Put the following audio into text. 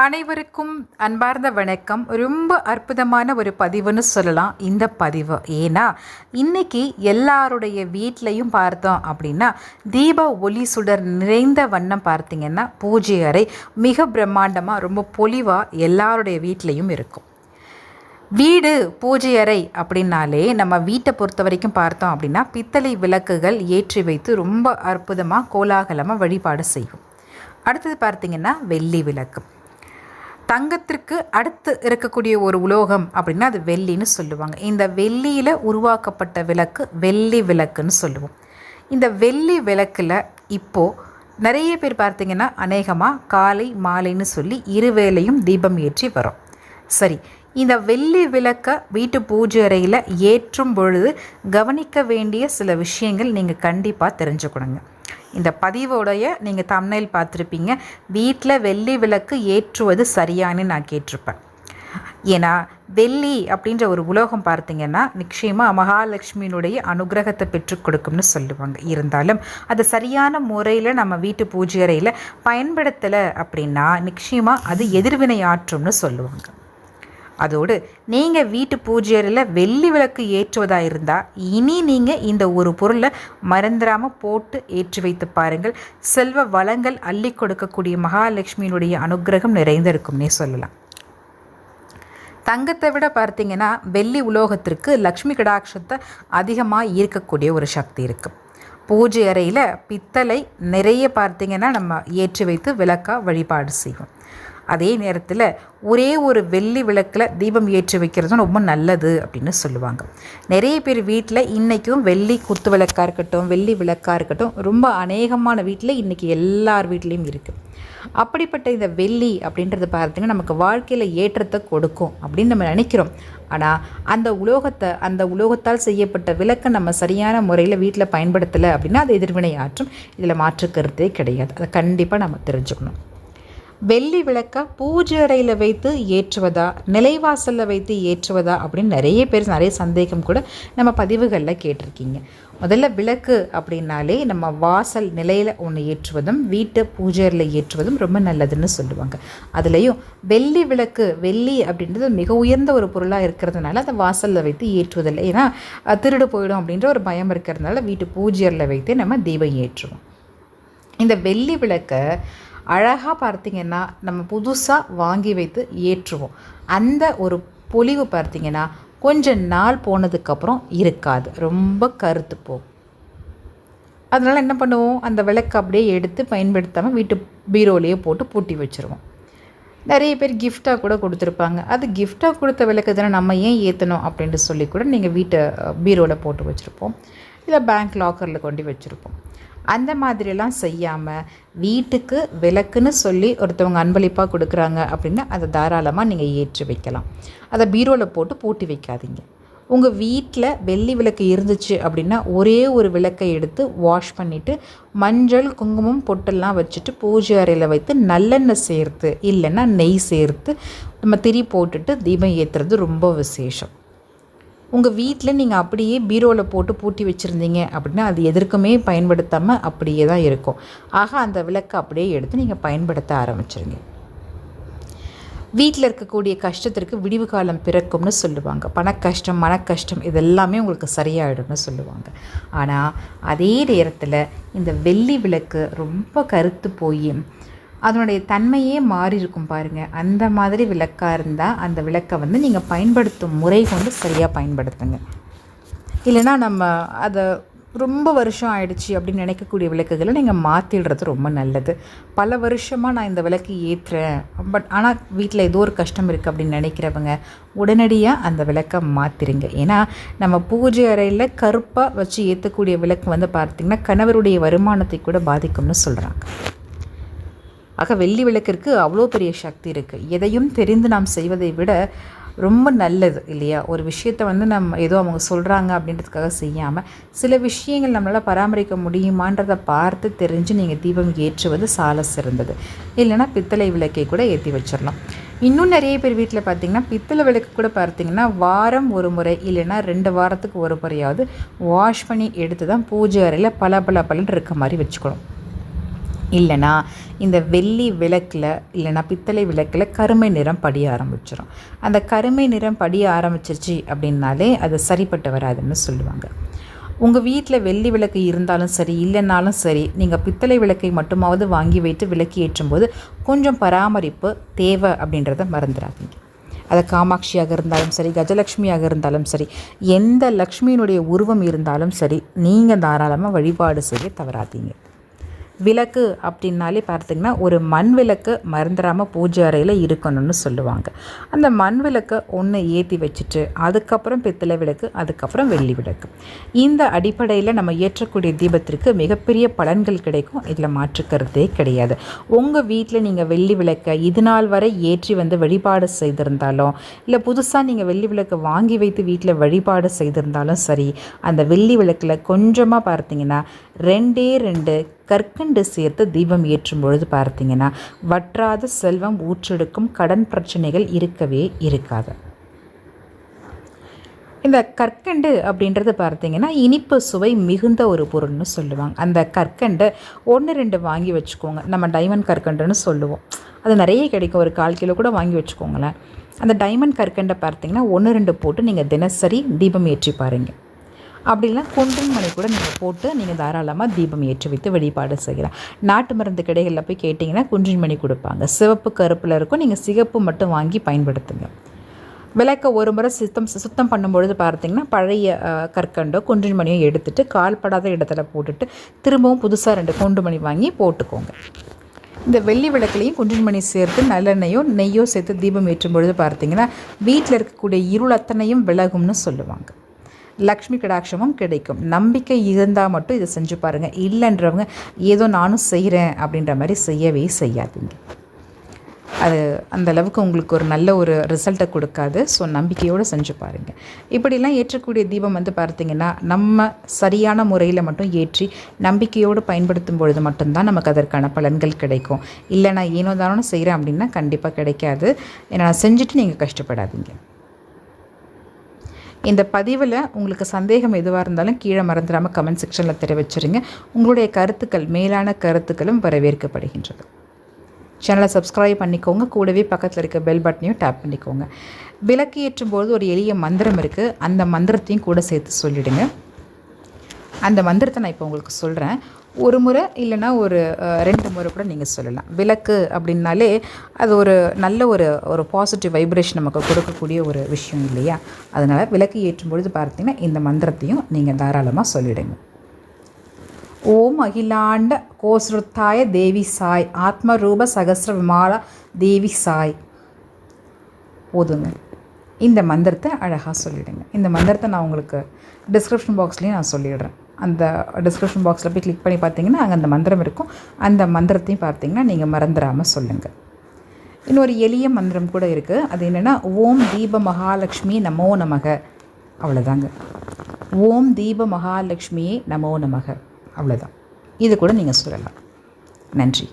அனைவருக்கும் அன்பார்ந்த வணக்கம். ரொம்ப அற்புதமான ஒரு பதிவுன்னு சொல்லலாம். இந்த பதிவு. ஏன்னா இன்னைக்கு எல்லாருடைய வீட்லேயும் பார்த்தோம் அப்படின்னா தீப ஒளி சுடர் நிறைந்த வண்ணம் பார்த்தீங்கன்னா பூஜை அறை மிக பிரம்மாண்டமாக ரொம்ப பொலிவாக எல்லாருடைய வீட்லேயும் இருக்கும். வீடு பூஜை அறை அப்படின்னாலே நம்ம வீட்டை பொறுத்த வரைக்கும் பார்த்தோம் அப்படின்னா பித்தளை விளக்குகள் ஏற்றி வைத்து ரொம்ப அற்புதமாக கோலாகலமாக வழிபாடு செய்யும் அடுத்தது பார்த்திங்கன்னா வெள்ளி விளக்கு. தங்கத்திற்கு அடுத்து இருக்கக்கூடிய ஒரு உலோகம் அப்படின்னா அது வெள்ளின்னு சொல்லுவாங்க. இந்த வெள்ளியில் உருவாக்கப்பட்ட விளக்கு வெள்ளி விளக்குன்னு சொல்லுவோம். இந்த வெள்ளி விளக்கில் இப்போது நிறைய பேர் பார்த்தீங்கன்னா அநேகமாக காலை மாலைன்னு சொல்லி இருவேளையும் தீபம் ஏற்றி வரும். சரி இந்த வெள்ளி விளக்கை வீட்டு பூஜை அறையில் ஏற்றும் பொழுது கவனிக்க வேண்டிய சில விஷயங்கள் நீங்கள் கண்டிப்பாக தெரிஞ்சுக்கணுங்க. இந்த பதிவோடைய நீங்கள் தம்னையில் பார்த்துருப்பீங்க. வீட்டில் வெள்ளி விளக்கு ஏற்றுவது சரியானு நான் கேட்டிருப்பேன். ஏன்னா வெள்ளி அப்படின்ற ஒரு உலோகம் பார்த்தீங்கன்னா நிச்சயமாக மகாலட்சுமியினுடைய அனுகிரகத்தை பெற்றுக் கொடுக்கும்னு சொல்லுவாங்க. இருந்தாலும் அது சரியான முறையில் நம்ம வீட்டு பூஜை அறையில் பயன்படுத்தலை அப்படின்னா நிச்சயமாக அது எதிர்வினை ஆற்றும்னு சொல்லுவாங்க. அதோடு நீங்கள் வீட்டு பூஜையில் வெள்ளி விளக்கு ஏற்றுவதாக இருந்தால் இனி நீங்கள் இந்த ஒரு பொருளை மறந்துடாமல் போட்டு ஏற்றி வைத்து பாருங்கள். செல்வ வளங்கள் அள்ளி கொடுக்கக்கூடிய மகாலட்சுமியினுடைய அனுகிரகம் நிறைந்திருக்கும்னே சொல்லலாம். தங்கத்தை விட பார்த்தீங்கன்னா வெள்ளி உலோகத்திற்கு லக்ஷ்மி கடாட்சத்தை அதிகமாக ஈர்க்கக்கூடிய ஒரு சக்தி இருக்குது பூஜை அறையில் பித்தளை நிறைய பார்த்தீங்கன்னா நம்ம ஏற்றி வைத்து விளக்காக வழிபாடு செய்வோம். அதே நேரத்தில் ஒரே ஒரு வெள்ளி விளக்கில் தீபம் ஏற்றி வைக்கிறதும் ரொம்ப நல்லது அப்படின்னு சொல்லுவாங்க. நிறைய பேர் வீட்டில் இன்றைக்கும் வெள்ளி குத்து விளக்காக இருக்கட்டும் வெள்ளி விளக்காக இருக்கட்டும் ரொம்ப அநேகமான வீட்டில் இன்றைக்கி எல்லார் வீட்லேயும் இருக்குது அப்படிப்பட்ட இந்த வெள்ளி அப்படின்றது பார்த்திங்கன்னா நமக்கு வாழ்க்கையில் ஏற்றத்தை கொடுக்கும் அப்படின்னு நம்ம நினைக்கிறோம். ஆனால் அந்த உலோகத்தை அந்த உலோகத்தால் செய்யப்பட்ட விளக்கை நம்ம சரியான முறையில் வீட்டில் பயன்படுத்தலை அப்படின்னா அது எதிர்வினை ஆற்றும். இதில் மாற்று கருத்தே கிடையாது. அதை கண்டிப்பாக நம்ம தெரிஞ்சுக்கணும். வெள்ளி விளக்கை பூஜை அறையில் வைத்து ஏற்றுவதா நிலைவாசலில் வைத்து ஏற்றுவதா அப்படின்னு நிறைய பேர் நிறைய சந்தேகம் கூட நம்ம பதிவுகளில் கேட்டிருக்கீங்க. முதல்ல விளக்கு அப்படின்னாலே நம்ம வாசல் நிலையில் ஒன்று ஏற்றுவதும் வீட்டு பூஜையில் ஏற்றுவதும் ரொம்ப நல்லதுன்னு சொல்லுவாங்க. அதுலேயும் வெள்ளி விளக்கு வெள்ளி அப்படின்றது மிக உயர்ந்த ஒரு பொருளாக இருக்கிறதுனால அதை வாசலில் வைத்து ஏற்றுவதில்லை. ஏன்னா திருடு போயிடும் அப்படின்ற ஒரு பயம் இருக்கிறதுனால வீட்டு பூஜையில் வைத்து நம்ம தீபம் ஏற்றுவோம். இந்த வெள்ளி விளக்கை அழகாக பார்த்திங்கன்னா நம்ம புதுசாக வாங்கி வைத்து ஏற்றுவோம். அந்த ஒரு பொலிவு பார்த்திங்கன்னா கொஞ்ச நாள் போனதுக்கப்புறம் இருக்காது. ரொம்ப கருத்து போகும் அதனால் என்ன பண்ணுவோம்? அந்த விளக்கு அப்படியே எடுத்து பயன்படுத்தாமல் வீட்டு பீரோலேயே போட்டு பூட்டி வச்சுருவோம். நிறைய பேர் கிஃப்டாக கூட கொடுத்துருப்பாங்க. அது கிஃப்டாக கொடுத்த விளக்கு தானே நம்ம ஏன் ஏற்றணும் அப்படின்ட்டு சொல்லி கூட நீங்கள் வீட்டை பீரோவில் போட்டு வச்சுருப்போம். இல்லை பேங்க் லாக்கரில் கொண்டு வச்சுருப்போம். அந்த மாதிரிலாம் செய்யாமல் வீட்டுக்கு விளக்குன்னு சொல்லி ஒருத்தவங்க அன்பளிப்பாக கொடுக்குறாங்க அப்படின்னா அதை தாராளமாக நீங்கள் ஏற்றி வைக்கலாம். அதை பீரோவில் போட்டு பூட்டி வைக்காதீங்க. உங்கள் வீட்டில் வெள்ளி விளக்கு இருந்துச்சு அப்படின்னா ஒரே ஒரு விளக்கை எடுத்து வாஷ் பண்ணிவிட்டு மஞ்சள் குங்குமம் பொட்டெல்லாம் வச்சுட்டு பூஜை அறையில் வைத்து நல்லெண்ணெய் சேர்த்து இல்லைன்னா நெய் சேர்த்து நம்ம திரி போட்டுட்டு தீபம் ஏற்றுறது ரொம்ப விசேஷம். உங்கள் வீட்டில் நீங்கள் அப்படியே பீரோவில் போட்டு பூட்டி வச்சுருந்தீங்க அப்படின்னா அது எதற்குமே பயன்படுத்தாமல் அப்படியே தான் இருக்கும். ஆக அந்த விளக்கை அப்படியே எடுத்து நீங்கள் பயன்படுத்த ஆரம்பிச்சிருங்க. வீட்டில் இருக்கக்கூடிய கஷ்டத்திற்கு விடிவு காலம் பிறக்கும்னு சொல்லுவாங்க. பணக்கஷ்டம் மனக்கஷ்டம் இதெல்லாமே உங்களுக்கு சரியாயிடும்னு சொல்லுவாங்க. ஆனால் அதே நேரத்தில் இந்த வெள்ளி விளக்கு ரொம்ப கருத்து போய் அதனுடைய தன்மையே மாறி இருக்கும் பாருங்கள் அந்த மாதிரி விளக்காக இருந்தால் அந்த விளக்கை வந்து நீங்கள் பயன்படுத்தும் முறை கொண்டு சரியாக பயன்படுத்துங்க. இல்லைனா நம்ம அதை ரொம்ப வருஷம் ஆயிடுச்சு அப்படின்னு நினைக்கக்கூடிய விளக்குகளை நீங்கள் மாற்றிடுறது ரொம்ப நல்லது. பல வருஷமாக நான் இந்த விளக்கு ஏற்றுறேன் பட் ஆனால் வீட்டில் ஏதோ ஒரு கஷ்டம் இருக்குது அப்படின்னு நினைக்கிறவங்க உடனடியாக அந்த விளக்கை மாற்றிடுங்க ஏன்னா நம்ம பூஜை அறையில் கருப்பாக வச்சு ஏற்றக்கூடிய விளக்கு வந்து பார்த்திங்கன்னா கணவருடைய வருமானத்தை கூட பாதிக்கும்னு சொல்கிறாங்க ஆக வெள்ளி விளக்கிற்கு அவ்வளோ பெரிய சக்தி இருக்குது எதையும் தெரிந்து நாம் செய்வதை விட ரொம்ப நல்லது இல்லையா? ஒரு விஷயத்தை வந்து நம்ம ஏதோ அவங்க சொல்கிறாங்க அப்படின்றதுக்காக செய்யாமல் சில விஷயங்கள் நம்மளால் பராமரிக்க முடியுமான்றதை பார்த்து தெரிஞ்சு நீங்கள் தீபம் ஏற்றுவது சால சிறந்தது. இல்லைனா பித்தளை விளக்கை கூட ஏற்றி வச்சிடலாம் இன்னும் நிறைய பேர் வீட்டில் பார்த்திங்கன்னா பித்தளை விளக்கு கூட பார்த்திங்கன்னா வாரம் ஒரு முறை இல்லைன்னா ரெண்டு வாரத்துக்கு ஒரு முறையாவது வாஷ் பண்ணி எடுத்து தான் பூஜை அறையில் பல பல பலன் இருக்க மாதிரி வச்சுக்கணும். இல்லைனா இந்த வெள்ளி விளக்கில் இல்லைனா பித்தளை விளக்கில் கருமை நிறம் படிய ஆரம்பிச்சிடும் அந்த கருமை நிறம் படிய ஆரம்பிச்சிருச்சு அப்படின்னாலே அது சரிப்பட்டு வராதுன்னு சொல்லுவாங்க. உங்கள் வீட்டில் வெள்ளி விளக்கு இருந்தாலும் சரி இல்லைனாலும் சரி நீங்கள் பித்தளை விளக்கை மட்டுமாவது வாங்கி வைத்து விளக்கு ஏற்றும்போது கொஞ்சம் பராமரிப்பு தேவை அப்படின்றத மறந்துடாதீங்க. அது காமாட்சியாக இருந்தாலும் சரி கஜலக்ஷ்மியாக இருந்தாலும் சரி எந்த லக்ஷ்மியினுடைய உருவம் இருந்தாலும் சரி நீங்கள் தாராளமாக வழிபாடு செய்ய தவறாதீங்க. விளக்கு அப்படின்னாலே பார்த்திங்கன்னா ஒரு மண் விளக்கு மறந்துடாமல் பூஜை அறையில் இருக்கணும்னு சொல்லுவாங்க. அந்த மண் விளக்கை ஒன்று ஏற்றி வச்சுட்டு அதுக்கப்புறம் பித்தளை விளக்கு அதுக்கப்புறம் வெள்ளி விளக்கு. இந்த அடிப்படையில் நம்ம ஏற்றக்கூடிய தீபத்திற்கு மிகப்பெரிய பலன்கள் கிடைக்கும். இதில் மாற்றுக்கிறதே கிடையாது. உங்கள் வீட்டில் நீங்கள் வெள்ளி விளக்கை இது நாள் வரை ஏற்றி வந்து வழிபாடு செய்திருந்தாலும் இல்லை புதுசாக நீங்கள் வெள்ளி விளக்கை வாங்கி வைத்து வீட்டில் வழிபாடு செய்திருந்தாலும் சரி அந்த வெள்ளி விளக்கில் கொஞ்சமாக பார்த்தீங்கன்னா ரெண்டே ரெண்டு கற்கண்டு சேர்த்து தீபம் ஏற்றும் பொழுது பார்த்தீங்கன்னா வற்றாத செல்வம் ஊற்றெடுக்கும் கடன் பிரச்சனைகள் இருக்கவே இருக்காது. இந்த கற்கண்டு அப்படின்றது பார்த்தீங்கன்னா இனிப்பு சுவை மிகுந்த ஒரு பொருள்னு சொல்லுவாங்க. அந்த கற்கண்டை ஒன்று ரெண்டு வாங்கி வச்சுக்கோங்க. நம்ம டைமண்ட் கற்கண்டுன்னு சொல்லுவோம். அது நிறைய கிடைக்கும். ஒரு கால் கிலோ கூட வாங்கி வச்சுக்கோங்களேன். அந்த டைமண்ட் கற்கண்டை பார்த்தீங்கன்னா ஒன்று ரெண்டு போட்டு நீங்கள் தினசரி தீபம் ஏற்றி பாருங்கள் அப்படிலாம் இல்லைன்னா மணி கூட நீங்கள் போட்டு நீங்கள் தாராளமாக தீபம் ஏற்றி வைத்து வழிபாடு செய்யலாம். நாட்டு மருந்து கடைகளில் போய் கேட்டிங்கன்னா குன்றின் மணி கொடுப்பாங்க. சிவப்பு கருப்பில் இருக்கும். நீங்கள் சிகப்பு மட்டும் வாங்கி பயன்படுத்துங்க. விளக்க ஒரு முறை சுத்தம் சுத்தம் பண்ணும்பொழுது பார்த்தீங்கன்னா பழைய கற்கண்டோ குன்றின் மணியோ எடுத்துகிட்டு கால்படாத இடத்துல போட்டுட்டு திரும்பவும் புதுசாக ரெண்டு குண்டு மணி வாங்கி போட்டுக்கோங்க. இந்த வெள்ளி விளக்குலையும் குன்றின் மணி சேர்த்து நல்லெண்ணெயோ நெய்யோ சேர்த்து தீபம் ஏற்றும் பொழுது பார்த்தீங்கன்னா வீட்டில் இருக்கக்கூடிய இருள் அத்தனையும் விலகும்னு சொல்லுவாங்க. லக்ஷ்மி கடாட்சமும் கிடைக்கும். நம்பிக்கை இருந்தால் மட்டும் இதை செஞ்சு பாருங்கள் இல்லைன்றவங்க ஏதோ நானும் செய்கிறேன் அப்படின்ற மாதிரி செய்யவே செய்யாதீங்க. அது அந்த அளவுக்கு உங்களுக்கு ஒரு நல்ல ஒரு ரிசல்ட்டை கொடுக்காது. ஸோ நம்பிக்கையோடு செஞ்சு பாருங்கள் இப்படிலாம் ஏற்றக்கூடிய தீபம் வந்து பார்த்திங்கன்னா நம்ம சரியான முறையில் மட்டும் ஏற்றி நம்பிக்கையோடு பயன்படுத்தும் பொழுது மட்டும்தான் நமக்கு அதற்கான பலன்கள் கிடைக்கும். இல்லை நான் ஏனோ தானோ செய்கிறேன் அப்படின்னா கண்டிப்பாக கிடைக்காது. ஏன்னா செஞ்சுட்டு நீங்கள் கஷ்டப்படாதீங்க. இந்த பதிவில் உங்களுக்கு சந்தேகம் எதுவாக இருந்தாலும் கீழே மறந்துடாமல் கமெண்ட் செக்ஷனில் தெரிவிச்சிருங்க. உங்களுடைய கருத்துக்கள் மேலான கருத்துக்களும் வரவேற்கப்படுகின்றது. சேனலை சப்ஸ்கிரைப் பண்ணிக்கோங்க. கூடவே பக்கத்தில் இருக்க பெல் பட்டனையும் டேப் பண்ணிக்கோங்க. விளக்கு ஏற்றும் போது ஒரு எளிய மந்திரம் இருக்குது அந்த மந்திரத்தையும் கூட சேர்த்து சொல்லிவிடுங்க அந்த மந்திரத்தை நான் இப்போ உங்களுக்கு சொல்கிறேன் ஒரு முறை இல்லைன்னா ஒரு ரெண்டு முறை கூட நீங்கள் சொல்லலாம். விளக்கு அப்படின்னாலே அது ஒரு நல்ல ஒரு ஒரு பாசிட்டிவ் வைப்ரேஷன் நமக்கு கொடுக்கக்கூடிய ஒரு விஷயம் இல்லையா? அதனால் விளக்கு ஏற்றும் பொழுது பார்த்தீங்கன்னா இந்த மந்திரத்தையும் நீங்கள் தாராளமாக சொல்லிவிடுங்க ஓம் அகிலாண்ட கோஸ்ருத்தாய தேவி சாய் ஆத்மரூப சகசிர விமால தேவி சாய். போதுங்க. இந்த மந்திரத்தை அழகாக சொல்லிவிடுங்க இந்த மந்திரத்தை நான் உங்களுக்கு டிஸ்கிரிப்ஷன் பாக்ஸ்லேயும் நான் சொல்லிடுறேன். அந்த டிஸ்கிரிப்ஷன் பாக்ஸில் போய் கிளிக் பண்ணி பார்த்தீங்கன்னா அங்கே அந்த மந்திரம் இருக்கும். அந்த மந்திரத்தையும் பார்த்தீங்கன்னா நீங்கள் மறந்துடாமல் சொல்லுங்கள் இன்னொரு எளிய மந்திரம் கூட இருக்குது அது என்னென்னா ஓம் தீப மகாலட்சுமி நமோ நமக. அவ்வளோதாங்க ஓம் தீப மகாலட்சுமியே நமோ நமக. அவ்வளோதான் இது கூட நீங்கள் சொல்லலாம். நன்றி.